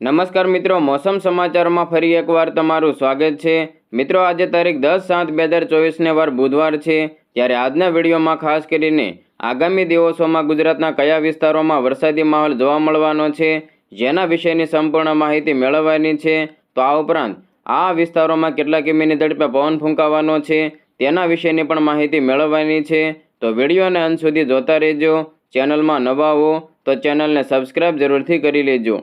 નમસ્કાર મિત્રો, મોસમ સમાચારમાં ફરી એકવાર તમારું સ્વાગત છે. મિત્રો, આજે તારીખ દસ સાત બે હજાર ચોવીસને વાર બુધવાર છે. ત્યારે આજના વિડીયોમાં ખાસ કરીને આગામી દિવસોમાં ગુજરાતના કયા વિસ્તારોમાં વરસાદી માહોલ જોવા મળવાનો છે, જેના વિશેની સંપૂર્ણ માહિતી મેળવવાની છે, તો આ ઉપરાંત આ વિસ્તારોમાં કેટલા કિમીની ઝડપે પવન ફૂંકાવાનો છે, તેના વિશેની પણ માહિતી મેળવવાની છે. તો વિડીયોને અંત સુધી જોતા રહેજો, ચેનલમાં નવા હો તો ચેનલને સબસ્ક્રાઇબ જરૂરથી કરી લેજો.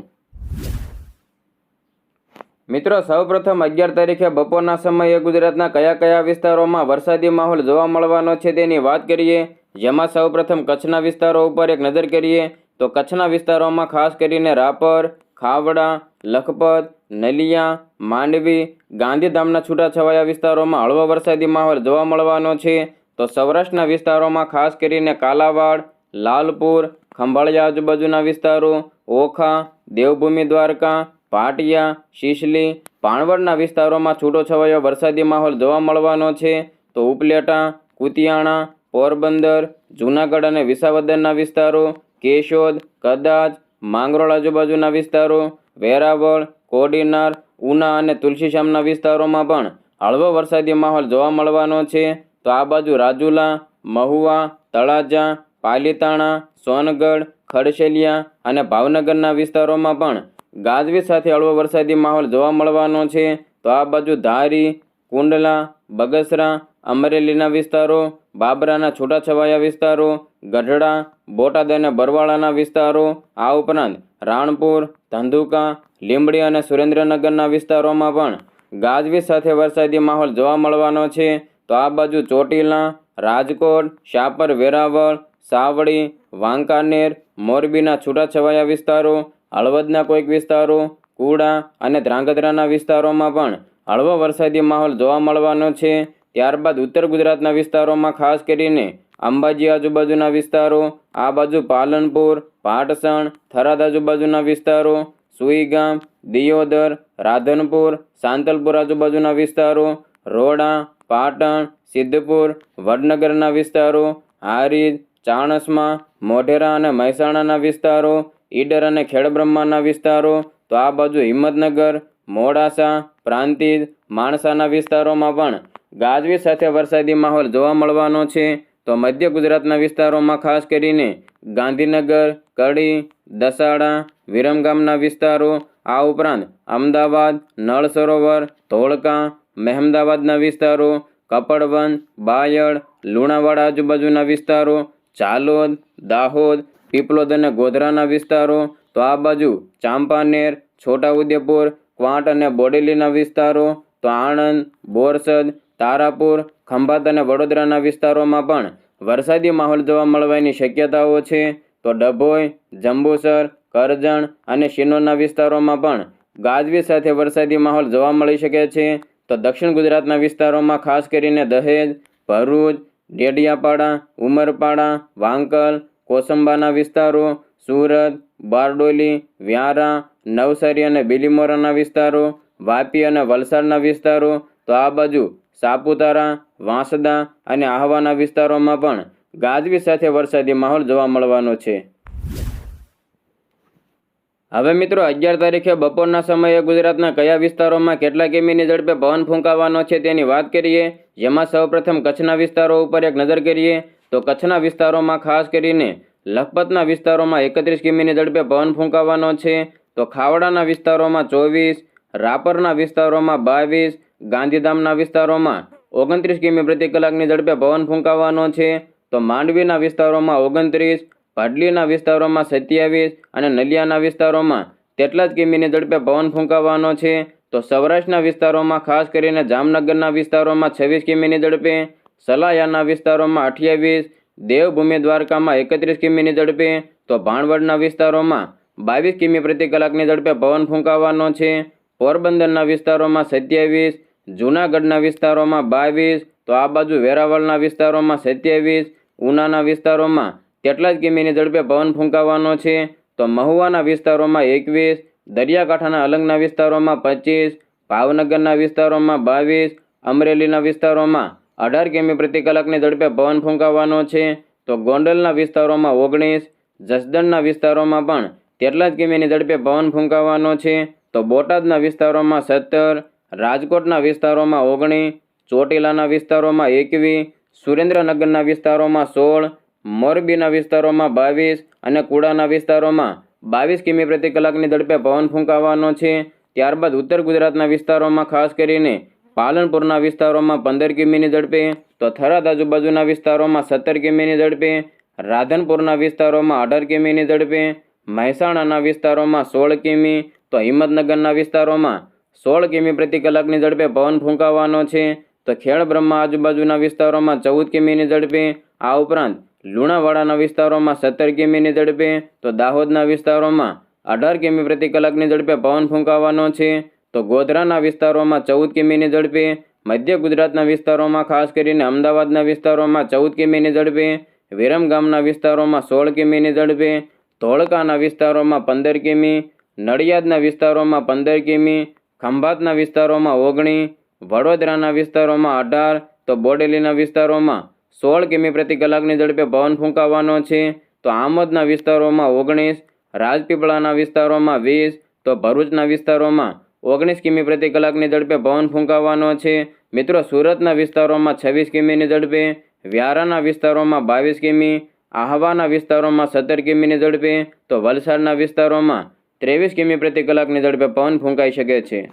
મિત્રો, સૌપ્રથમ અગિયાર તારીખે બપોરના સમયે ગુજરાતના કયા કયા વિસ્તારોમાં વરસાદી માહોલ જોવા મળવાનો છે તેની વાત કરીએ. જેમાં સૌપ્રથમ કચ્છના વિસ્તારો ઉપર એક નજર કરીએ તો કચ્છના વિસ્તારોમાં ખાસ કરીને રાપર, ખાવડા, લખપત, નલિયા, માંડવી, ગાંધીધામના છૂટાછવાયા વિસ્તારોમાં હળવો વરસાદી માહોલ જોવા મળવાનો છે. તો સૌરાષ્ટ્રના વિસ્તારોમાં ખાસ કરીને કાલાવાડ, લાલપુર, ખંભાળિયા આજુબાજુના વિસ્તારો, ઓખા, દેવભૂમિ દ્વારકા પાટિયા, શિશલી, પાણવડના વિસ્તારોમાં છૂટોછવાયો વરસાદી માહોલ જોવા મળવાનો છે. તો ઉપલેટા, કુતિયાણા, પોરબંદર, જૂનાગઢ અને વિસાવદરના વિસ્તારો, કેશોદ, કદાચ, માંગરોળ આજુબાજુના વિસ્તારો, વેરાવળ, કોડીનાર, ઉના અને તુલસીશ્યામના વિસ્તારોમાં પણ હળવો વરસાદી માહોલ જોવા મળવાનો છે. તો આ બાજુ રાજુલા, મહુવા, તળાજા, પાલીતાણા, સોનગઢ, ખડશેલિયા અને ભાવનગરના વિસ્તારોમાં પણ ગાજવીજ સાથે હળવો વરસાદી માહોલ જોવા મળવાનો છે. તો આ બાજુ ધારી, કુંડલા, બગસરા, અમરેલીના વિસ્તારો, બાબરાના છૂટાછવાયા વિસ્તારો, ગઢડા, બોટાદ અને બરવાળાના વિસ્તારો, આ ઉપરાંત રાણપુર, ધંધુકા, લીંબડી અને સુરેન્દ્રનગરના વિસ્તારોમાં પણ ગાજવીજ સાથે વરસાદી માહોલ જોવા મળવાનો છે. તો આ બાજુ ચોટીલા, રાજકોટ, શાપર, વેરાવળ સાવડી વાંકાનેર, મોરબીના છૂટાછવાયા વિસ્તારો હળવદના કોઈક વિસ્તારો, કુડા અને ધ્રાંગધ્રાના વિસ્તારોમાં પણ હળવો વરસાદી માહોલ જોવા મળવાનો છે. ત્યારબાદ ઉત્તર ગુજરાતના વિસ્તારોમાં ખાસ કરીને અંબાજી આજુબાજુના વિસ્તારો, આ બાજુ પાલનપુર, પાટસણ, થરાદ આજુબાજુના વિસ્તારો સુઈગામ દિયોદર, રાધનપુર, સાંતલપુર આજુબાજુના વિસ્તારો, રોડા, પાટણ, સિદ્ધપુર, વડનગરના વિસ્તારો, હારીજ, ચાણસમા, મોઢેરા અને મહેસાણાના વિસ્તારો ઈડર અને ખેડબ્રહ્માના વિસ્તારો, તો આ બાજુ હિંમતનગર, મોડાસા, પ્રાંતિજ, માણસાના વિસ્તારોમાં પણ ગાજવી સાથે વરસાદી માહોલ જોવા મળવાનો છે. તો મધ્ય ગુજરાતના વિસ્તારોમાં ખાસ કરીને ગાંધીનગર, કડી, દસાડા વિરમગામના વિસ્તારો, આ ઉપરાંત અમદાવાદ નળ સરોવર ધોળકા, મહેમદાવાદના વિસ્તારો કપડવન બાયડ, લુણાવાડા આજુબાજુના વિસ્તારો, ચાલોદ, દાહોદ પીપલોદ અને ગોધરાના વિસ્તારો, તો આ બાજુ ચાંપાનેર, છોટાઉદેપુર, ક્વાંટ અને બોડેલીના વિસ્તારો, તો આણંદ, બોરસદ, તારાપુર, ખંભાત અને વડોદરાના વિસ્તારોમાં પણ વરસાદી માહોલ જોવા મળવાની શક્યતાઓ છે. તો ડભોઈ, જંબુસર, કરજણ અને શિનોરના વિસ્તારોમાં પણ ગાજવી સાથે વરસાદી માહોલ જોવા મળી શકે છે. તો દક્ષિણ ગુજરાતના વિસ્તારોમાં ખાસ કરીને દહેજ, ભરૂચ, ડેડિયાપાડા, ઉમરપાડા, વાંકલ કોસંબાના વિસ્તારો, સુરત, બારડોલી, વ્યારા, નવસારી અને બિલીમોરાના વિસ્તારો, વાપી અને વલસાડના વિસ્તારો, તો આ બાજુ સાપુતારા, વાંસદા અને આહવાના વિસ્તારોમાં પણ ગાજવી સાથે વરસાદી માહોલ જોવા મળવાનો છે. હવે મિત્રો, અગિયાર તારીખે બપોરના સમયે ગુજરાતના કયા વિસ્તારોમાં કેટલા કિમીની ઝડપે પવન ફૂંકાવાનો છે તેની વાત કરીએ. જેમાં સૌપ્રથમ કચ્છના વિસ્તારો ઉપર એક નજર કરીએ. તો કચ્છના વિસ્તારોમાં ખાસ કરીને લખપતના વિસ્તારોમાં એકત્રીસ કિમીની ઝડપે પવન ફૂંકાવાનો છે. તો ખાવડાના વિસ્તારોમાં ચોવીસ, રાપરના વિસ્તારોમાં બાવીસ, ગાંધીધામના વિસ્તારોમાં ઓગણત્રીસ કિમી પ્રતિ કલાકની ઝડપે પવન ફૂંકાવાનો છે. તો માંડવીના વિસ્તારોમાં ઓગણત્રીસ ભાડલીના વિસ્તારોમાં સત્યાવીસ અને નલિયાના વિસ્તારોમાં તેટલા જ કિમીની ઝડપે પવન ફૂંકાવાનો છે. તો સૌરાષ્ટ્રના વિસ્તારોમાં ખાસ કરીને જામનગરના વિસ્તારોમાં છવ્વીસ કિમીની ઝડપે સલાયાના વિસ્તારોમાં અઠ્યાવીસ, દેવભૂમિ દ્વારકામાં એકત્રીસ કિમીની ઝડપે, તો ભાણવડના વિસ્તારોમાં બાવીસ કિમી પ્રતિ કલાકની ઝડપે પવન ફૂંકાવાનો છે. પોરબંદરના વિસ્તારોમાં સત્યાવીસ, જૂનાગઢના વિસ્તારોમાં બાવીસ, તો આ બાજુ વેરાવળના વિસ્તારોમાં સત્યાવીસ, ઉનાના વિસ્તારોમાં તેટલા જ કિમીની ઝડપે પવન ફૂંકાવાનો છે. તો મહુવાના વિસ્તારોમાં એકવીસ, દરિયાકાંઠાના અલંગના વિસ્તારોમાં પચીસ, ભાવનગરના વિસ્તારોમાં બાવીસ, અમરેલીના વિસ્તારોમાં અઢાર કિમી પ્રતિ કલાકની ઝડપે પવન ફૂંકાવાનો છે. તો ગોંડલના વિસ્તારોમાં ઓગણીસ, જસદણના વિસ્તારોમાં પણ તેટલા જ કિમીની ઝડપે પવન ફૂંકાવાનો છે. તો બોટાદના વિસ્તારોમાં સત્તર, રાજકોટના વિસ્તારોમાં ઓગણીસ, ચોટીલાના વિસ્તારોમાં એકવીસ, સુરેન્દ્રનગરના વિસ્તારોમાં સોળ, મોરબીના વિસ્તારોમાં બાવીસ અને કુડાના વિસ્તારોમાં બાવીસ કિમી પ્રતિ કલાકની ઝડપે પવન ફૂંકાવાનો છે. ત્યારબાદ ઉત્તર ગુજરાતના વિસ્તારોમાં ખાસ કરીને પાલનપુરના વિસ્તારોમાં પંદર કિમીની ઝડપે તો થરાદ આજુબાજુના વિસ્તારોમાં સત્તર કિમીની ઝડપે, રાધનપુરના વિસ્તારોમાં અઢાર કિમીની ઝડપે, મહેસાણાના વિસ્તારોમાં સોળ કિમી તો હિંમતનગરના વિસ્તારોમાં સોળ કિમી પ્રતિ કલાકની ઝડપે પવન ફૂંકાવાનો છે. તો ખેડ બ્રહ્મા આજુબાજુના વિસ્તારોમાં ચૌદ કિમીની ઝડપે, આ ઉપરાંત લુણાવાડાના વિસ્તારોમાં સત્તર કિમીની ઝડપે, તો દાહોદના વિસ્તારોમાં અઢાર કિમી પ્રતિ કલાકની ઝડપે પવન ફૂંકાવાનો છે. તો ગોધરાના વિસ્તારોમાં ચૌદ કિમીની ઝડપે, મધ્ય ગુજરાતના વિસ્તારોમાં ખાસ કરીને અમદાવાદના વિસ્તારોમાં ચૌદ કિમીની ઝડપે વિરમગામના વિસ્તારોમાં સોળ કિમીની ઝડપે, ધોળકાના વિસ્તારોમાં પંદર કિમી, નડિયાદના વિસ્તારોમાં પંદર કિમી, ખંભાતના વિસ્તારોમાં ઓગણીસ વડોદરાના વિસ્તારોમાં અઢાર, તો બોડેલીના વિસ્તારોમાં સોળ કિમી પ્રતિ કલાકની ઝડપે પવન ફૂંકાવાનો છે. તો આમોદના વિસ્તારોમાં ઓગણીસ, રાજપીપળાના વિસ્તારોમાં વીસ, તો ભરૂચના વિસ્તારોમાં ઓગણીસ કિમી પ્રતિ કલાકની ઝડપે પવન ફૂંકાવાનો છે. મિત્રો, સુરતના વિસ્તારોમાં છવ્વીસ કિમીની ઝડપે, વ્યારાના વિસ્તારોમાં બાવીસ કિમી, આહવાના વિસ્તારોમાં સત્તર કિમીની ઝડપે, તો વલસાડના વિસ્તારોમાં ત્રેવીસ કિમી પ્રતિ કલાકની ઝડપે પવન ફૂંકાઈ શકે છે.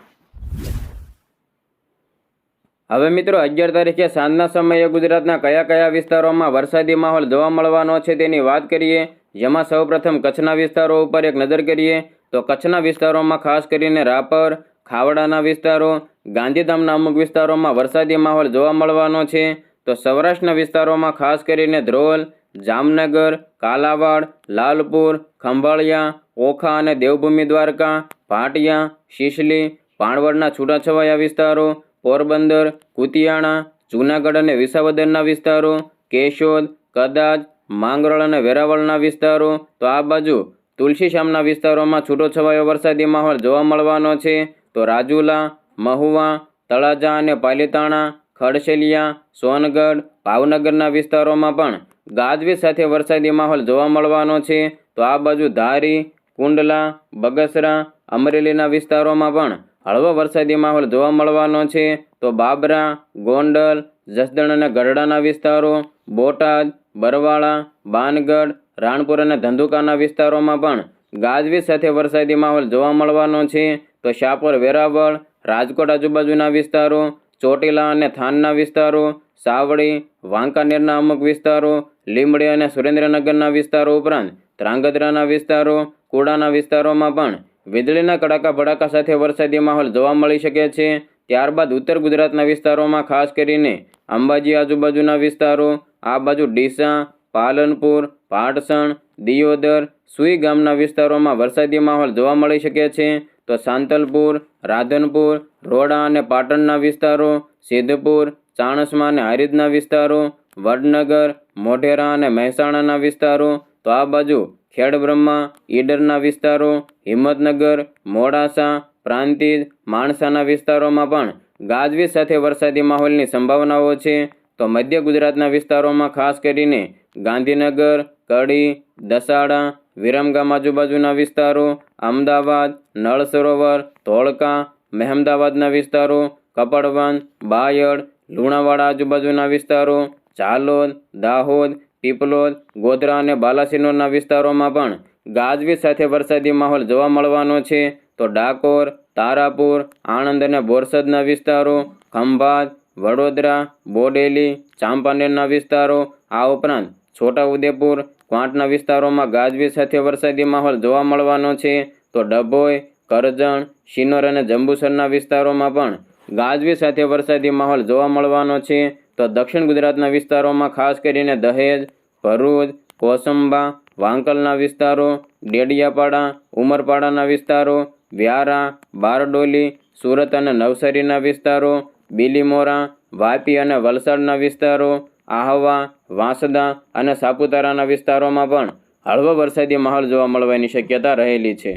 હવે મિત્રો, અગિયાર તારીખે સાંજના સમયે ગુજરાતના કયા કયા વિસ્તારોમાં વરસાદી માહોલ જોવા મળવાનો છે તેની વાત કરીએ. જેમાં સૌપ્રથમ કચ્છના વિસ્તારો ઉપર એક નજર કરીએ. તો કચ્છના વિસ્તારોમાં ખાસ કરીને રાપર, ખાવડાના વિસ્તારો, ગાંધીધામના અમુક વિસ્તારોમાં વરસાદી માહોલ જોવા મળવાનો છે. તો સૌરાષ્ટ્રના વિસ્તારોમાં ખાસ કરીને ધ્રોલ, જામનગર, કાલાવાડ, લાલપુર, ખંભાળિયા, ઓખા અને દેવભૂમિ દ્વારકા, ભાટિયા, શિશલી ભાણવડના છૂટાછવાયા વિસ્તારો, પોરબંદર, કુતિયાણા, જૂનાગઢ અને વિસાવદરના વિસ્તારો, કેશોદ, કદાચ, માંગરોળ અને વેરાવળના વિસ્તારો. તો આ બાજુ તુલસીશ્યામના વિસ્તારોમાં છૂટોછવાયો વરસાદી માહોલ જોવા મળવાનો છે. તો રાજુલા, મહુવા, તળાજા અને પાલીતાણા, ખડશેલિયા, સોનગઢ, ભાવનગરના વિસ્તારોમાં પણ ગાજવીજ સાથે વરસાદી માહોલ જોવા મળવાનો છે. તો આ બાજુ ધારી, કુંડલા, બગસરા, અમરેલીના વિસ્તારોમાં પણ હળવો વરસાદી માહોલ જોવા મળવાનો છે. તો બાબરા, ગોંડલ, જસદણ અને ગઢડાના વિસ્તારો, બોટાદ, બરવાળા, બાનગઢ રાણપુર અને ધંધુકાના વિસ્તારોમાં પણ ગાજવીજ સાથે વરસાદી માહોલ જોવા મળવાનો છે. તો શાપર, વેરાવળ, રાજકોટ આજુબાજુના વિસ્તારો, ચોટીલા અને થાનના વિસ્તારો, સાવડી, વાંકાનેરના અમુક વિસ્તારો, લીંબડી અને સુરેન્દ્રનગરના વિસ્તારો ઉપરાંત ધ્રાંગધ્રાના વિસ્તારો, કુડાના વિસ્તારોમાં પણ વીજળીના કડાકા ભડાકા સાથે વરસાદી માહોલ જોવા મળી શકે છે. ત્યારબાદ ઉત્તર ગુજરાતના વિસ્તારોમાં ખાસ કરીને અંબાજી આજુબાજુના વિસ્તારો, આ બાજુ ડીસા, પાલનપુર પાટસણ, દિયોદર, સુઈ ગામના વિસ્તારોમાં વરસાદી માહોલ જોવા મળી શકે છે. તો સાંતલપુર, રાધનપુર, રોડા અને પાટણના વિસ્તારો, સિદ્ધપુર, ચાણસમા અને હરિદના વિસ્તારો, વડનગર, મોઢેરા અને મહેસાણાના વિસ્તારો, તો આ બાજુ ખેડબ્રહ્મા, ઈડરના વિસ્તારો, હિંમતનગર, મોડાસા, પ્રાંતિજ, માણસાના વિસ્તારોમાં પણ ગાજવીજ સાથે વરસાદી માહોલની સંભાવનાઓ છે. તો મધ્ય ગુજરાતના વિસ્તારોમાં ખાસ કરીને ગાંધીનગર કડી, દસાડા, વિરમગામ આજુબાજુના વિસ્તારો, અમદાવાદ, નળ સરોવર, ધોળકા, મહેમદાવાદના વિસ્તારો કપડવન બાયડ, લુણાવાડા આજુબાજુના વિસ્તારો, ઝાલોદ, દાહોદ, પીપલોદ, ગોધરા અને બાલાસિનોરના વિસ્તારોમાં પણ ગાજવીજ સાથે વરસાદી માહોલ જોવા મળવાનો છે. તો ડાકોર, તારાપુર, આણંદ અને બોરસદના વિસ્તારો, ખંભાત, વડોદરા, બોડેલી, ચાંપાનેરના વિસ્તારો, આ ઉપરાંત છોટાઉદેપુર ક્વાંટના વિસ્તારોમાં ગાજવીજ સાથે વરસાદી માહોલ જોવા મળવાનો છે. તો ડભોઈ, કરજણ, શિનોર અને જંબુસરના વિસ્તારોમાં પણ ગાજવીજ સાથે વરસાદી માહોલ જોવા મળવાનો છે. તો દક્ષિણ ગુજરાતના વિસ્તારોમાં ખાસ કરીને દહેજ, ભરૂચ, કોસંબા, વાંકલના વિસ્તારો, ડેડિયાપાડા, ઉમરપાડાના વિસ્તારો, વ્યારા, બારડોલી, સુરત અને નવસારીના વિસ્તારો, બિલીમોરા, વાપી અને વલસાડના વિસ્તારો આહવા, વાંસદા અને સાપુતારાના વિસ્તારોમાં પણ હળવો વરસાદી માહોલ જોવા મળવાની શક્યતા રહેલી છે.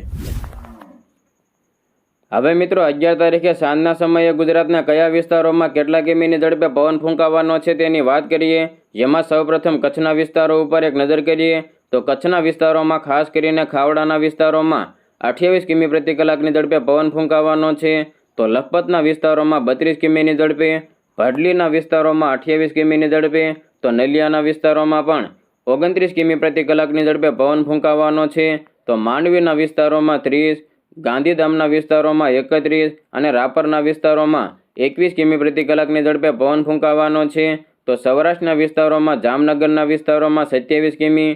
હવે મિત્રો, અગિયાર તારીખે સાંજના સમયે ગુજરાતના કયા વિસ્તારોમાં કેટલા કિમીની ઝડપે પવન ફૂંકાવાનો છે તેની વાત કરીએ, જેમાં સૌપ્રથમ કચ્છના વિસ્તારો ઉપર એક નજર કરીએ, તો કચ્છના વિસ્તારોમાં ખાસ કરીને ખાવડાના વિસ્તારોમાં અઠ્યાવીસ કિમી પ્રતિ કલાકની ઝડપે પવન ફૂંકાવાનો છે, તો લખપતના વિસ્તારોમાં બત્રીસ કિમીની ઝડપે ભડલીના વિસ્તારોમાં અઠ્યાવીસ કિમીની ઝડપે તો નલિયાના વિસ્તારોમાં પણ ઓગણત્રીસ કિમી પ્રતિ કલાકની ઝડપે પવન ફૂંકાવાનો છે. તો માંડવીના વિસ્તારોમાં ત્રીસ, ગાંધીધામના વિસ્તારોમાં એકત્રીસ અને રાપરના વિસ્તારોમાં એકવીસ કિમી પ્રતિ કલાકની ઝડપે પવન ફૂંકાવાનો છે. તો સૌરાષ્ટ્રના વિસ્તારોમાં જામનગરના વિસ્તારોમાં સત્યાવીસ કિમી,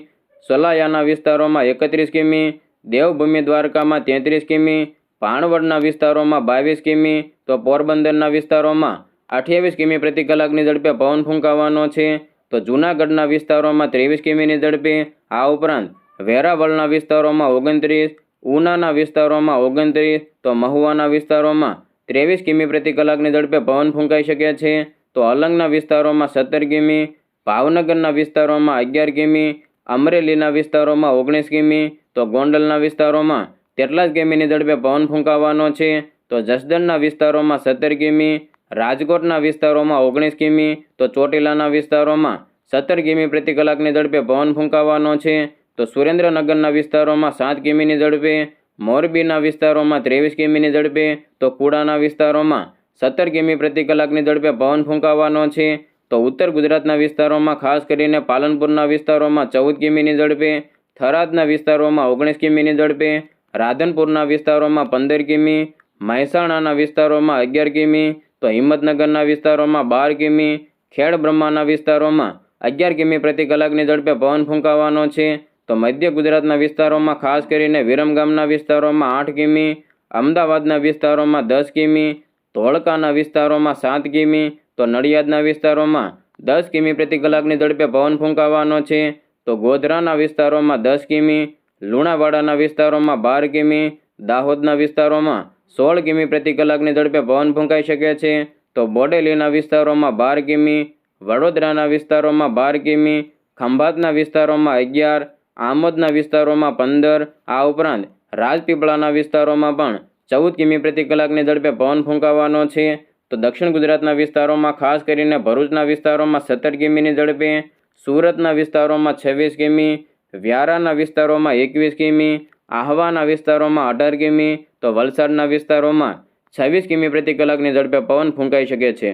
સલાયાના વિસ્તારોમાં એકત્રીસ કિમી, દેવભૂમિ દ્વારકામાં તેત્રીસ કિમી ભાણવડના વિસ્તારોમાં બાવીસ કિમી, તો પોરબંદરના વિસ્તારોમાં અઠ્યાવીસ કિમી પ્રતિ કલાકની ઝડપે પવન ફૂંકાવાનો છે. તો જૂનાગઢના વિસ્તારોમાં ત્રેવીસ કિમીની ઝડપે, આ ઉપરાંત વેરાવળના વિસ્તારોમાં ઓગણત્રીસ, ઉનાના વિસ્તારોમાં ઓગણત્રીસ, તો મહુવાના વિસ્તારોમાં ત્રેવીસ કિમી પ્રતિ કલાકની ઝડપે પવન ફૂંકાઈ શકે છે. તો અલંગના વિસ્તારોમાં સત્તર કિમી, ભાવનગરના વિસ્તારોમાં અગિયાર કિમી, અમરેલીના વિસ્તારોમાં ઓગણીસ કિમી, તો ગોંડલના વિસ્તારોમાં તેટલા જ કિમીની ઝડપે પવન ફૂંકાવાનો છે. તો જસદણના વિસ્તારોમાં સત્તર કિમી રાજકોટના વિસ્તારોમાં ઓગણીસ કિમી, તો ચોટીલાના વિસ્તારોમાં સત્તર કિમી પ્રતિ કલાકની ઝડપે પવન ફૂંકાવાનો છે. તો સુરેન્દ્રનગરના વિસ્તારોમાં સાત કિમીની ઝડપે, મોરબીના વિસ્તારોમાં ત્રેવીસ કિમીની ઝડપે, તો કુડાના વિસ્તારોમાં સત્તર કિમી પ્રતિ કલાકની ઝડપે પવન ફૂંકાવાનો છે. તો ઉત્તર ગુજરાતના વિસ્તારોમાં ખાસ કરીને પાલનપુરના વિસ્તારોમાં ચૌદ કિમીની ઝડપે, થરાદના વિસ્તારોમાં ઓગણીસ કિમીની ઝડપે, રાધનપુરના વિસ્તારોમાં પંદર કિમી, મહેસાણાના વિસ્તારોમાં અગિયાર કિમી તો હિંમતનગરના વિસ્તારોમાં બાર કિમી, ખેડ બ્રહ્માના વિસ્તારોમાં અગિયાર કિમી પ્રતિ કલાકની ઝડપે પવન ફૂંકાવાનો છે. તો મધ્ય ગુજરાતના વિસ્તારોમાં ખાસ કરીને વિરમગામના વિસ્તારોમાં આઠ કિમી, અમદાવાદના વિસ્તારોમાં દસ કિમી, ધોળકાના વિસ્તારોમાં સાત કિમી, તો નડિયાદના વિસ્તારોમાં દસ કિમી પ્રતિ કલાકની ઝડપે પવન ફૂંકાવાનો છે. તો ગોધરાના વિસ્તારોમાં દસ કિમી, લુણાવાડાના વિસ્તારોમાં બાર કિમી, દાહોદના વિસ્તારોમાં સોળ કિમી પ્રતિ કલાકની ઝડપે પવન ફૂંકાઈ શકે છે. તો બોડેલીના વિસ્તારોમાં બાર કિમી, વડોદરાના વિસ્તારોમાં બાર કિમી, ખંભાતના વિસ્તારોમાં અગિયાર, આમોદના વિસ્તારોમાં પંદર, આ ઉપરાંત રાજપીપળાના વિસ્તારોમાં પણ ચૌદ કિમી પ્રતિ કલાકની ઝડપે પવન ફૂંકાવાનો છે. તો દક્ષિણ ગુજરાતના વિસ્તારોમાં, ખાસ કરીને ભરૂચના વિસ્તારોમાં સત્તર કિમીની ઝડપે, સુરતના વિસ્તારોમાં છવ્વીસ કિમી, વ્યારાના વિસ્તારોમાં એકવીસ કિમી, આહવાના વિસ્તારોમાં અઢાર કિમી તો વલસાડના વિસ્તારોમાં છવ્વીસ કિમી પ્રતિ કલાકની ઝડપે પવન ફૂંકાઈ શકે છે.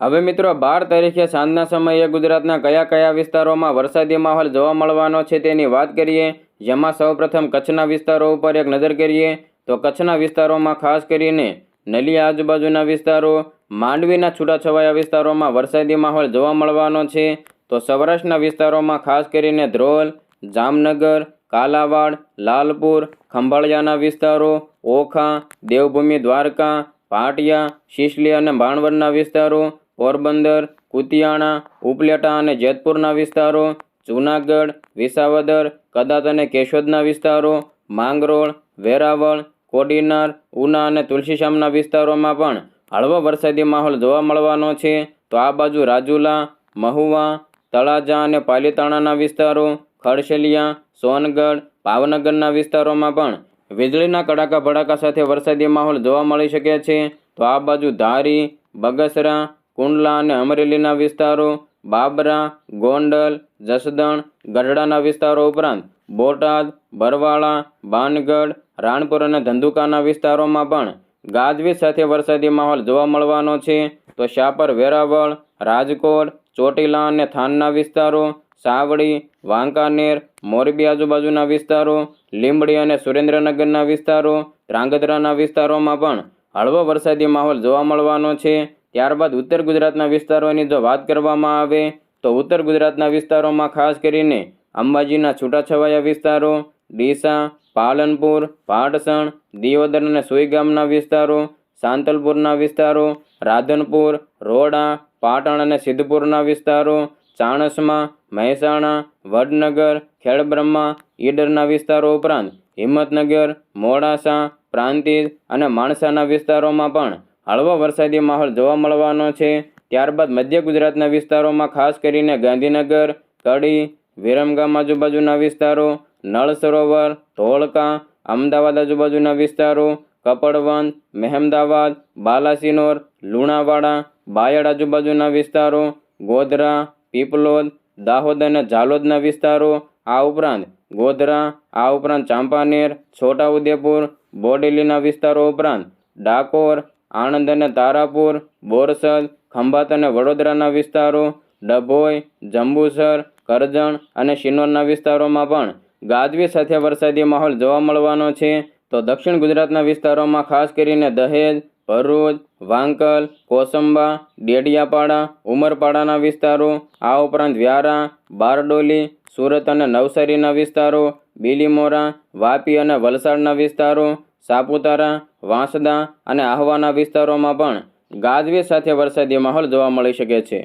હવે મિત્રો, બાર તારીખે સાંજના સમયે ગુજરાતના કયા કયા વિસ્તારોમાં વરસાદી માહોલ જોવા મળવાનો છે તેની વાત કરીએ. જેમાં સૌપ્રથમ કચ્છના વિસ્તારો ઉપર એક નજર કરીએ, તો કચ્છના વિસ્તારોમાં ખાસ કરીને નલિયા આજુબાજુના વિસ્તારો, માંડવીના છૂટાછવાયા વિસ્તારોમાં વરસાદી માહોલ જોવા મળવાનો છે. તો સૌરાષ્ટ્રના વિસ્તારોમાં ખાસ કરીને ધ્રોલ જામનગર, કાલાવાડ, લાલપુર, ખંભાળિયાના વિસ્તારો, ઓખા, દેવભૂમિ, દ્વારકા, પાટિયા, શિશલી અને ભાણવડના વિસ્તારો, પોરબંદર, કુતિયાણા, ઉપલેટા અને જેતપુરના વિસ્તારો, જૂનાગઢ, વિસાવદર કદાત અને કેશોદના વિસ્તારો, માંગરોળ, વેરાવળ, કોડીનાર, ઉના અને તુલસીશ્યામના વિસ્તારોમાં પણ હળવો વરસાદી માહોલ જોવા મળવાનો છે. તો આ બાજુ રાજુલા, મહુવા, તળાજા અને પાલીતાણાના વિસ્તારો ખડશેલિયા, સોનગઢ, ભાવનગરના વિસ્તારોમાં પણ વીજળીના કડાકા ભડાકા સાથે વરસાદી માહોલ જોવા મળી શકે છે. તો આ બાજુ ધારી, બગસરા, કુંડલા અને અમરેલીના વિસ્તારો, બાબરા, ગોંડલ, જસદણ, ગઢડાના વિસ્તારો ઉપરાંત બોટાદ, બરવાળા બાનગઢ રાણપુર અને ધંધુકાના વિસ્તારોમાં પણ ગાજવીજ સાથે વરસાદી માહોલ જોવા મળવાનો છે. તો શાપર વેરાવળ, રાજકોટ, ચોટીલા અને થાનના વિસ્તારો સાવડી વાંકાનેર, મોરબી આજુબાજુના વિસ્તારો, લીંબડી અને સુરેન્દ્રનગરના વિસ્તારો ધ્રાંગધ્રાના વિસ્તારોમાં પણ હળવો વરસાદી માહોલ જોવા મળવાનો છે. ત્યારબાદ ઉત્તર ગુજરાતના વિસ્તારોની જો વાત કરવામાં આવે, તો ઉત્તર ગુજરાતના વિસ્તારોમાં ખાસ કરીને અંબાજીના છૂટાછવાયા વિસ્તારો, ડીસા, પાલનપુર, પાટસણ, દિયોદર અને સુઈગામના વિસ્તારો, સાંતલપુરના વિસ્તારો, રાધનપુર, રોડા, પાટણ અને સિદ્ધપુરના વિસ્તારો, ચાણસમા મહેસાણા, વડનગર, ખેડબ્રહ્મા, ઈડરના વિસ્તારો ઉપરાંત હિંમતનગર, મોડાસા, પ્રાંતિજ અને માણસાના વિસ્તારોમાં પણ હળવો વરસાદી માહોલ જોવા મળવાનો છે. ત્યારબાદ મધ્ય ગુજરાતના વિસ્તારોમાં ખાસ કરીને ગાંધીનગર, કડી, વિરમગામ આજુબાજુના વિસ્તારો, નળ સરોવર, ધોળકા, અમદાવાદ આજુબાજુના વિસ્તારો, કપડવંત, મહેમદાવાદ, બાલાસિનોર, લુણાવાડા, બાયડ આજુબાજુના વિસ્તારો, ગોધરા, પીપલોદ દાહોદ અને ઝાલોદના વિસ્તારો, આ ઉપરાંત ગોધરા, આ ઉપરાંત ચાંપાનેર, છોટાઉદેપુર, બોડેલીના વિસ્તારો ઉપરાંત ડાકોર, આણંદ અને તારાપુર, બોરસદ, ખંભાત અને વડોદરાના વિસ્તારો, ડભોઈ, જંબુસર, કરજણ અને શિનોરના વિસ્તારોમાં પણ ગાજવી સાથે વરસાદી માહોલ જોવા મળવાનો છે. તો દક્ષિણ ગુજરાતના વિસ્તારોમાં ખાસ કરીને દહેજ ભરૂચ, વાંકલ, કોસંબા, ડેડિયાપાડા, ઉમરપાડાના વિસ્તારો, આ ઉપરાંત વ્યારા, બારડોલી, સુરત અને નવસારીના વિસ્તારો, બીલીમોરા, વાપી અને વલસાડના વિસ્તારો, સાપુતારા, વાંસદા અને આહવાના વિસ્તારોમાં પણ ગાજવીજ સાથે વરસાદી માહોલ જોવા મળી શકે છે.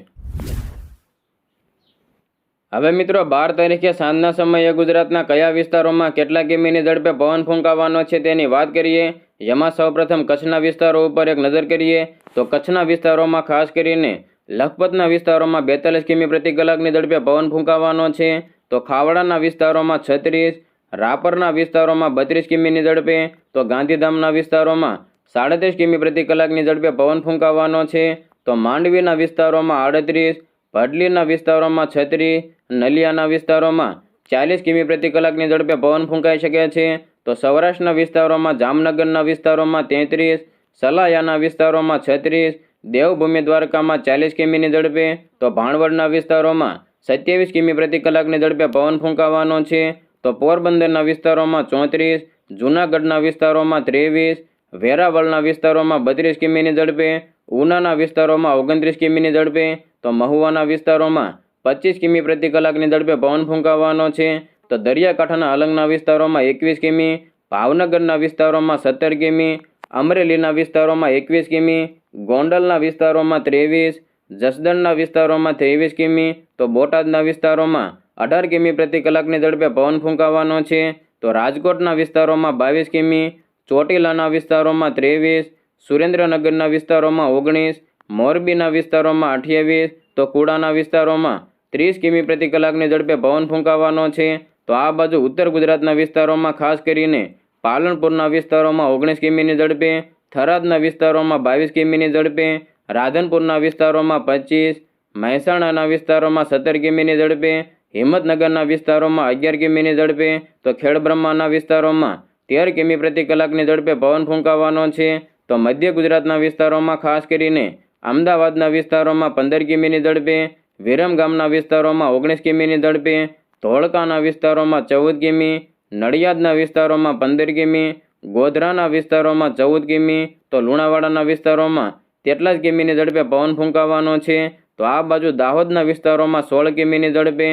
હવે મિત્રો, બાર તારીખે સાંજના સમયે ગુજરાતના કયા વિસ્તારોમાં કેટલા કિમીની ઝડપે પવન ફૂંકાવાનો છે તેની વાત કરીએ. જેમાં સૌપ્રથમ કચ્છના વિસ્તારો ઉપર એક નજર કરીએ તો કચ્છના વિસ્તારોમાં ખાસ કરીને લખપતના વિસ્તારોમાં બેતાલીસ કિમી પ્રતિ કલાકની ઝડપે પવન ફૂંકાવાનો છે. તો ખાવડાના વિસ્તારોમાં છત્રીસ, રાપરના વિસ્તારોમાં બત્રીસ કિમીની ઝડપે, તો ગાંધીધામના વિસ્તારોમાં સાડત્રીસ કિમી પ્રતિ કલાકની ઝડપે પવન ફૂંકાવાનો છે. તો માંડવીના વિસ્તારોમાં આડત્રીસ, ભડલીના વિસ્તારોમાં છત્રીસ, નલિયાના વિસ્તારોમાં ચાલીસ કિમી પ્રતિ કલાકની ઝડપે પવન ફૂંકાઈ શકે છે. તો સૌરાષ્ટ્રના વિસ્તારોમાં, જામનગરના વિસ્તારોમાં તેત્રીસ, સલાયાના વિસ્તારોમાં છત્રીસ, દેવભૂમિ દ્વારકામાં ચાલીસ કિમીની ઝડપે, તો ભાણવડના વિસ્તારોમાં સત્યાવીસ કિમી પ્રતિ કલાકની ઝડપે પવન ફૂંકાવાનો છે. તો પોરબંદરના વિસ્તારોમાં ચોત્રીસ, જૂનાગઢના વિસ્તારોમાં ત્રેવીસ, વેરાવળના વિસ્તારોમાં બત્રીસ કિમીની ઝડપે, ઉનાના વિસ્તારોમાં ઓગણત્રીસ કિમીની ઝડપે, તો મહુવાના વિસ્તારોમાં પચીસ કિમી પ્રતિ કલાકની ઝડપે પવન ફૂંકાવાનો છે. તો દરિયાકાંઠાના અલંગના વિસ્તારોમાં એકવીસ કિમી, ભાવનગરના વિસ્તારોમાં સત્તર કિમી, અમરેલીના વિસ્તારોમાં એકવીસ કિમી, ગોંડલના વિસ્તારોમાં ત્રેવીસ, જસદણના વિસ્તારોમાં ત્રેવીસ કિમી, તો બોટાદના વિસ્તારોમાં અઢાર કિમી પ્રતિ કલાકની ઝડપે પવન ફૂંકાવાનો છે. તો રાજકોટના વિસ્તારોમાં બાવીસ કિમી, ચોટીલાના વિસ્તારોમાં ત્રેવીસ, સુરેન્દ્રનગરના વિસ્તારોમાં ઓગણીસ, મોરબીના વિસ્તારોમાં અઠ્યાવીસ, તો કુડાના વિસ્તારોમાં ત્રીસ કિમી પ્રતિ કલાકની ઝડપે પવન ફૂંકાવાનો છે. તો આ બાજુ ઉત્તર ગુજરાતના વિસ્તારોમાં ખાસ કરીને પાલનપુરના વિસ્તારોમાં ઓગણીસ કિમીની ઝડપે, થરાદના વિસ્તારોમાં બાવીસ કિમીની ઝડપે, રાધનપુરના વિસ્તારોમાં પચીસ, મહેસાણાના વિસ્તારોમાં સત્તર કિમીની ઝડપે, હિંમતનગરના વિસ્તારોમાં અગિયાર કિમીની ઝડપે, તો ખેડબ્રહ્માના વિસ્તારોમાં તેર કિમી પ્રતિ કલાકની ઝડપે પવન ફૂંકાવાનો છે. તો મધ્ય ગુજરાતના વિસ્તારોમાં ખાસ કરીને અમદાવાદના વિસ્તારોમાં પંદર કિમીની ઝડપે વિરમગામના વિસ્તારોમાં ઓગણીસ કિમીની ઝડપે ધોળકાના વિસ્તારોમાં ચૌદ કિમી, નડિયાદના વિસ્તારોમાં પંદર કિમી, ગોધરાના વિસ્તારોમાં ચૌદ કિમી, તો લુણાવાડાના વિસ્તારોમાં તેટલા જ કિમીની ઝડપે પવન ફૂંકાવાનો છે. તો આ બાજુ દાહોદના વિસ્તારોમાં સોળ કિમીની ઝડપે,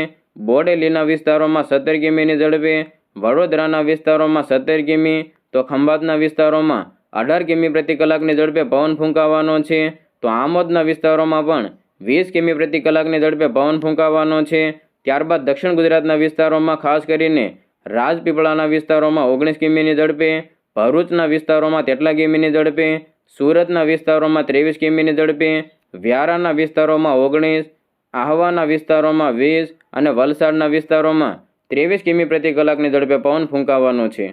બોડેલીના વિસ્તારોમાં સત્તર કિમીની ઝડપે, વડોદરાના વિસ્તારોમાં સત્તર કિમી, તો ખંભાતના વિસ્તારોમાં અઢાર કિમી પ્રતિ કલાકની ઝડપે પવન ફૂંકાવાનો છે. તો આમોદના વિસ્તારોમાં પણ વીસ કિમી પ્રતિ કલાકની ઝડપે પવન ફૂંકાવાનો છે. ત્યારબાદ દક્ષિણ ગુજરાતના વિસ્તારોમાં ખાસ કરીને રાજપીપળાના વિસ્તારોમાં ઓગણીસ કિમીની ઝડપે, ભરૂચના વિસ્તારોમાં તેટલા કિમીની ઝડપે, સુરતના વિસ્તારોમાં ત્રેવીસ કિમીની ઝડપે, વ્યારાના વિસ્તારોમાં ઓગણીસ, આહવાના વિસ્તારોમાં વીસ અને વલસાડના વિસ્તારોમાં ત્રેવીસ કિમી પ્રતિ કલાકની ઝડપે પવન ફૂંકાવાનો છે.